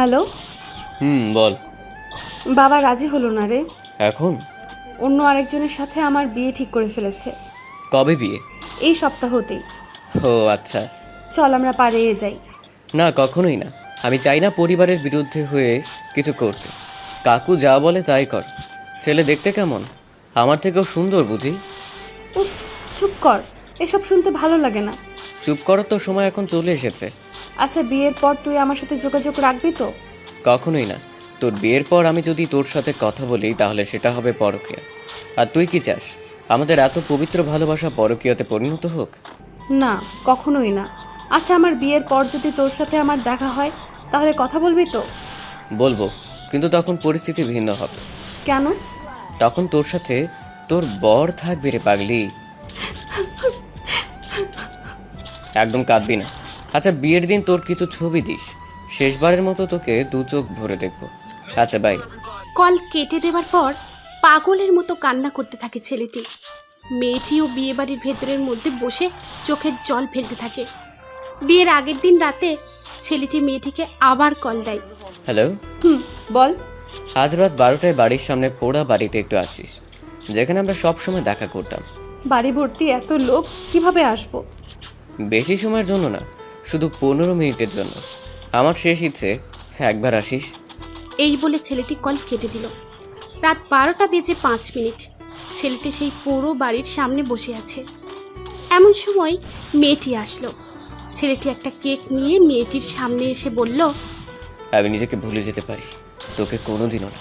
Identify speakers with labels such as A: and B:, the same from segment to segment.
A: Hello?
B: হুম বল।
A: বাবা রাজি হলো না রে।
B: এখন?
A: অন্য আরেকজনের সাথে আমার বিয়ে ঠিক করে ফেলেছে।
B: কবে বিয়ে?
A: এই সপ্তাহতেই।
B: ও আচ্ছা।
A: চল আমরা পালিয়ে যাই।
B: না কখনোই না। আমি চাই না পরিবারের বিরুদ্ধে হয়ে কিছু করতে। কাকু যা বলে তাই কর। ছেলে দেখতে কেমন? আমার থেকেও সুন্দর বুঝি?
A: উফ চুপ কর। এসব শুনতে ভালো লাগে না।
B: চুপ করার তো সময় এখন চলে এসেছে।
A: আচ্ছা বিয়ের পর তুই আমার সাথে যোগাযোগ রাখবি তো?
B: কখনোই না। তোর বিয়ের পর আমি যদি তোর সাথে কথা বলি তাহলে সেটা হবে পরক্রিয়া। আর তুই কি চাস? আমাদের এত পবিত্র ভালোবাসা পরকীয়াতে পরিণত হোক?
A: না কখনোই না। আচ্ছা আমার বিয়ের পর যদি তোর সাথে আমার দেখা হয় তাহলে কথা বলবি তো?
B: বলব কিন্তু তখন পরিস্থিতি ভিন্ন হবে।
A: কেন?
B: তখন তোর সাথে তোর বর থাকবে রে পাগলি। একদম কাঁদবি না। আচ্ছা বিয়ের দিন তোর কিছু ছবি দিস। শেষবারের মতো তোকে দু চোখ ভরে দেখব। আচ্ছা বাই
C: কল কেটে দেওয়ার পর পাগলের মতো কান্না করতে থাকে ছেলেটি। মেয়েটিও বিয়ে বাড়ির ভেতরের মধ্যে বসে চোখের জল ফেলতে থাকে। বিয়ের আগের দিন রাতে ছেলেটি মেয়েটিকে আবার কল দেয়।
B: হ্যালো
A: হুম বল।
B: আজ রাত বারোটায় বাড়ির সামনে পোড়া বাড়িতে একটু আছিস যেখানে আমরা সব সময় দেখা করতাম।
A: বাড়ি ভর্তি এত লোক কীভাবে আসব?
B: বেশি সময়ের জন্য না শুধু পনেরো মিনিটের জন্য। আমার শেষ ইচ্ছে একবার আসিস।
C: এই বলে ছেলেটি কল কেটে দিল। রাত বারোটা বেজে পাঁচ মিনিট। ছেলেটি সেই পুরো বাড়ির সামনে বসে আছে। এমন সময় মেয়েটি আসলো। ছেলেটি একটা কেক নিয়ে মেয়েটির সামনে এসে বলল
B: আমি নিজেকে ভুলে যেতে পারি। তোকে কোনোদিনও না।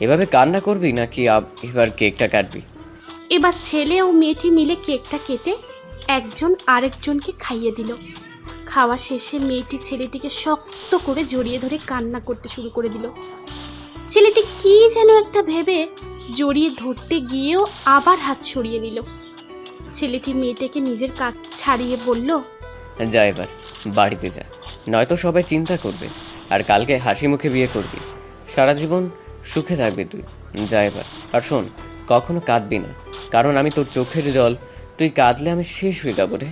B: এভাবে কান্না করবি নাকি এবার কেকটা কাটবি?
C: এবার ছেলে ও মেয়েটি মিলে কেকটা কেটে একজন আরেকজনকে খাইয়ে দিল। খাওয়া শেষে মেয়েটি ছেলেটিকে শক্ত করে জড়িয়ে ধরে কান্না করতে শুরু করে দিল। ছেলেটি কি যেন একটা ভেবে জড়িয়ে ধরতে গিয়েও আবার হাত সরিয়ে নিল। ছেলেটি মেয়েটাকে নিজের কাজ ছাড়িয়ে বলল,
B: যা এবার, বাড়িতে যা। নয়তো সবাই চিন্তা করবে, আর কালকে হাসি মুখে বিয়ে করবি। সারা জীবন সুখে থাকবি তুই। যা এবার, আর শোন, কখনো কাঁদবি না। কারণ আমি তোর চোখের জল তুই কাঁদলে আমি শেষ হয়ে যাব রে।